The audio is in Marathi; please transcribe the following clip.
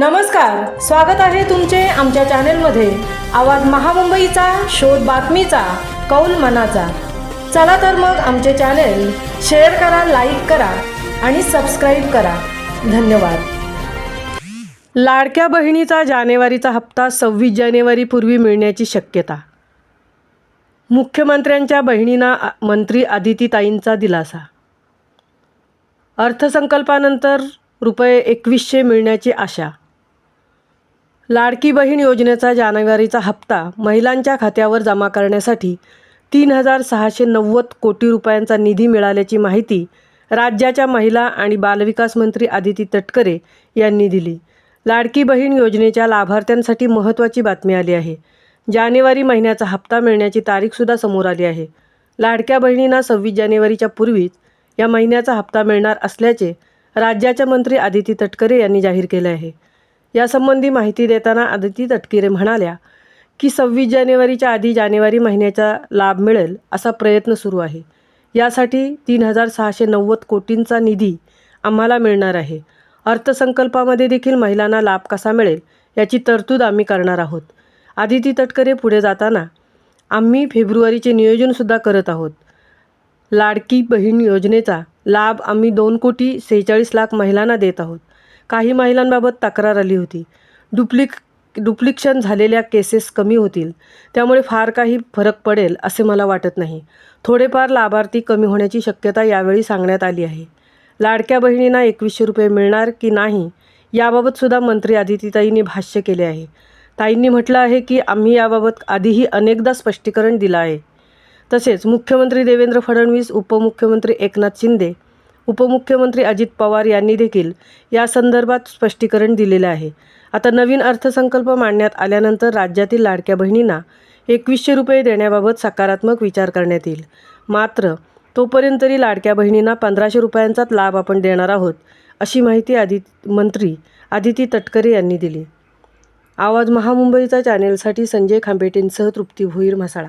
नमस्कार स्वागत आहे तुमचे आमच्या चॅनेलमध्ये. आवाज महामुंबईचा शोध बातमीचा कौल मनाचा. चला तर मग आमचे चॅनेल शेअर करा लाईक करा आणि सबस्क्राईब करा. धन्यवाद. लाडक्या बहिणीचा जानेवारीचा हप्ता सव्वीस जानेवारीपूर्वी मिळण्याची शक्यता. मुख्यमंत्र्यांच्या बहिणींना मंत्री आदितीताईंचा दिलासा. अर्थसंकल्पानंतर रुपये एकवीसशे मिळण्याची आशा. लाडकी बहीण योजनेचा जानेवारीचा हप्ता महिलांच्या खात्यावर जमा करण्यासाठी तीन हजार सहाशे नव्वद कोटी रुपयांचा निधी मिळाल्याची माहिती राज्याच्या महिला आणि बालविकास मंत्री आदिती तटकरे यांनी दिली. लाडकी बहीण योजनेच्या लाभार्थ्यांसाठी महत्त्वाची बातमी आली आहे. जानेवारी महिन्याचा हप्ता मिळण्याची तारीखसुद्धा समोर आली आहे. लाडक्या बहिणींना सव्वीस जानेवारीच्या पूर्वीच या महिन्याचा हप्ता मिळणार असल्याचे राज्याच्या मंत्री आदिती तटकरे यांनी जाहीर केले आहे. यासंबंधी माहिती देताना आदिती तटकिरे म्हणाल्या की सव्वीस जानेवारीच्या आधी जानेवारी महिन्याचा लाभ मिळेल असा प्रयत्न सुरू आहे. यासाठी तीन हजार सहाशे नव्वद कोटींचा निधी आम्हाला मिळणार आहे. अर्थसंकल्पामध्ये देखील महिलांना लाभ कसा मिळेल याची तरतूद आम्ही करणार आहोत. आदिती तटकरे पुढे जाताना आम्ही फेब्रुवारीचे नियोजनसुद्धा करत आहोत. लाडकी बहीण योजनेचा लाभ आम्ही दोन कोटी सेहेचाळीस लाख महिलांना देत आहोत. काही महिलांबाबत तक्रार आली होती. डुप्लिक डुप्लिक्शन झालेल्या केसेस कमी होतील. त्यामुळे फार काही फरक पडेल असे मला वाटत नाही. थोडेफार लाभार्थी कमी होण्याची शक्यता यावेळी सांगण्यात आली आहे. लाडक्या बहिणींना एकवीसशे रुपये मिळणार की नाही याबाबतसुद्धा मंत्री आदितीताईंनी भाष्य केले आहे. ताईंनी म्हटलं आहे की आम्ही याबाबत आधीही अनेकदा स्पष्टीकरण दिलं आहे. तसेच मुख्यमंत्री देवेंद्र फडणवीस उपमुख्यमंत्री एकनाथ शिंदे उपमुख्यमंत्री अजित पवार यांनी देखील या संदर्भात स्पष्टीकरण दिलेलं आहे. आता नवीन अर्थसंकल्प मांडण्यात आल्यानंतर राज्यातील लाडक्या बहिणींना एकवीसशे रुपये देण्याबाबत सकारात्मक विचार करण्यात येईल. मात्र तोपर्यंत तरी लाडक्या बहिणींना पंधराशे रुपयांचाच लाभ आपण देणार आहोत अशी माहिती आदि मंत्री आदिती तटकरे यांनी दिली. आवाज महामुंबईचा चॅनेलसाठी संजय खांबेटेंसह तृप्ती भोईर म्हसाळा.